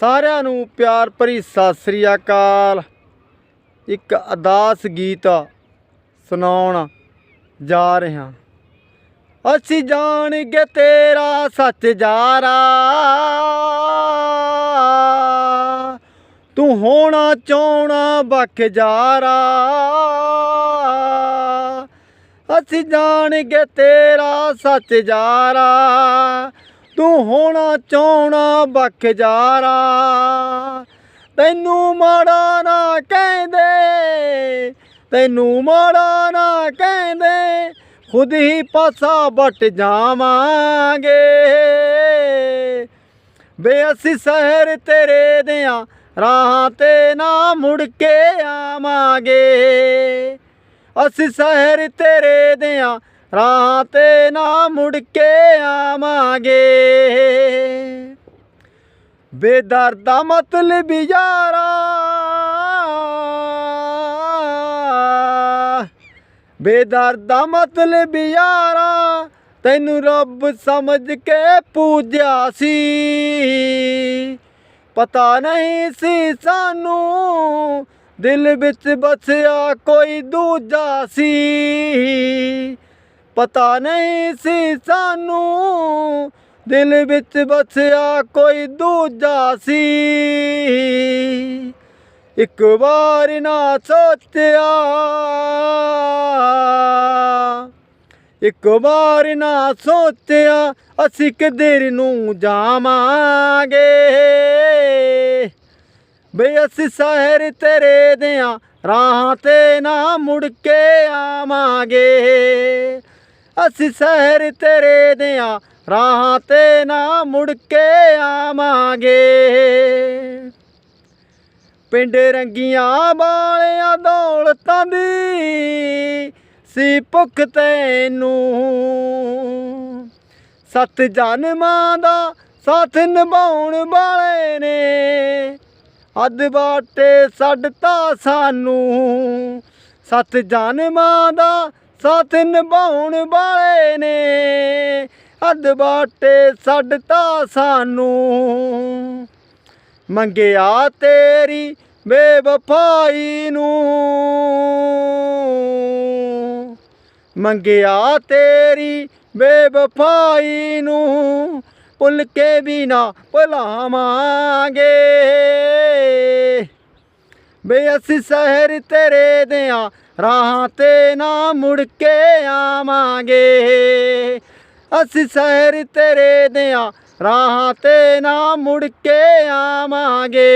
ਸਾਰਿਆਂ ਨੂੰ ਪਿਆਰ ਭਰੀ ਸਤਿ ਸ੍ਰੀ ਅਕਾਲ। ਇੱਕ ਅਦਾਸ ਗੀਤ ਸੁਣਾਉਣ ਜਾ ਰਿਹਾ ਅਸੀਂ ਜਾਣਗੇ ਤੇਰਾ ਸੱਚ ਜਾਰਾ ਤੂੰ ਹੋਣਾ ਚਾਹਣਾ ਬਖ ਜਾਰਾ ਅਸੀਂ ਜਾਣਗੇ ਤੇਰਾ ਸੱਚ ਜਾਰਾ ਤੂੰ ਹੋਣਾ ਚਾਹਣਾ ਬਖਜਾਰਾ। ਤੈਨੂੰ ਮਾੜਾ ਨਾ ਕਹਿੰਦੇ, ਤੈਨੂੰ ਮਾੜਾ ਨਾ ਕਹਿੰਦੇ, ਖੁਦ ਹੀ ਪਾਸਾ ਵਟ ਜਾਵਾਂਗੇ। ਬੇ ਅਸੀਂ ਸ਼ਹਿਰ ਤੇਰੇ ਦਿਆਂ, ਰਾਹਾਂ ਤੇ ਨਾ ਮੁੜ ਕੇ ਆਵਾਂਗੇ। ਅਸੀਂ ਸ਼ਹਿਰ ਤੇਰੇ ਦਿਆਂ ਰਾਹ ਤੇ ਨਾ ਮੁੜ ਕੇ ਆਵਾਂਗੇ। ਬੇਦਰ ਦਾ ਮਤਲਬ ਯਾਰਾ। ਬੇਦਰ ਦਾ ਮਤਲਬ ਯਾਰਾ, ਤੈਨੂੰ ਰੱਬ ਸਮਝ ਕੇ ਪੂਜਿਆ ਸੀ। ਪਤਾ ਨਹੀਂ ਸੀ ਸਾਨੂੰ ਦਿਲ ਵਿੱਚ ਬਸਿਆ ਕੋਈ ਦੂਜਾ ਸੀ। ਪਤਾ ਨਹੀਂ ਸੀ ਸਾਨੂੰ। ਦਿਲ ਵਿੱਚ ਬਸਿਆ ਕੋਈ ਦੂਜਾ ਸੀ। ਇੱਕ ਵਾਰ ਨਾ ਸੋਚਿਆ। ਇੱਕ ਵਾਰ ਨਾ ਸੋਚਿਆ, ਅਸੀਂ ਕਿਧਰ ਨੂੰ ਜਾਵਾਂਗੇ? ਬਈ ਅਸੀਂ ਸ਼ਹਿਰ ਤੇਰੇ ਦਿਆਂ ਰਾਹਾਂ ਤੇ ਨਾ ਮੁੜ ਕੇ ਆਵਾਂਗੇ। ਅਸੀਂ ਸ਼ਹਿਰ ਤੇਰੇ ਦੇ ਦਿਆਂ, ਰਾਹਾਂ ਤੇ ਨਾ ਮੁੜ ਕੇ ਆਵਾਂਗੇ। ਪਿੰਡ ਰੰਗੀਆਂ ਵਾਲਿਆਂ ਦੌਲਤਾਂ ਦੀ ਸੀ ਭੁੱਖ ਤੈਨੂੰ। ਸੱਤ ਜਨਮਾਂ ਦਾ ਸਾਥ ਨਿਭਾਉਣ ਵਾਲੇ ਨੇ। ਅੱਧ ਬਾਟੇ ਛੱਡਤਾ ਸਾਨੂੰ। ਸੱਤ ਜਨਮਾਂ ਦਾ ਸਾਥ ਨਿਭਾਉਣ ਵਾਲੇ ਨੇ। ਅੱਧ ਬਾਟੇ ਛੱਡਤਾ ਸਾਨੂੰ। ਮੰਗਿਆ ਤੇਰੀ ਬੇਵਫਾਈ ਨੂੰ। ਮੰਗਿਆ ਤੇਰੀ ਬੇਵਫਾਈ ਨੂੰ। ਭੁੱਲ ਕੇ ਵੀ ਨਾ ਭੁਲਾਵਾਂਗੇ। ਬੇ ਅਸੀਂ ਸ਼ਹਿਰ ਤੇਰੇ ਦਿਆਂ, ਰਾਹਾਂ ਤੇ ਨਾ ਮੁੜ ਕੇ ਆਵਾਂਗੇ। ਅਸੀਂ ਸ਼ਹਿਰ ਤੇਰੇ ਦਿਆਂ, ਰਾਹਾਂ ਤੇ ਨਾ ਮੁੜ ਕੇ ਆਵਾਂਗੇ।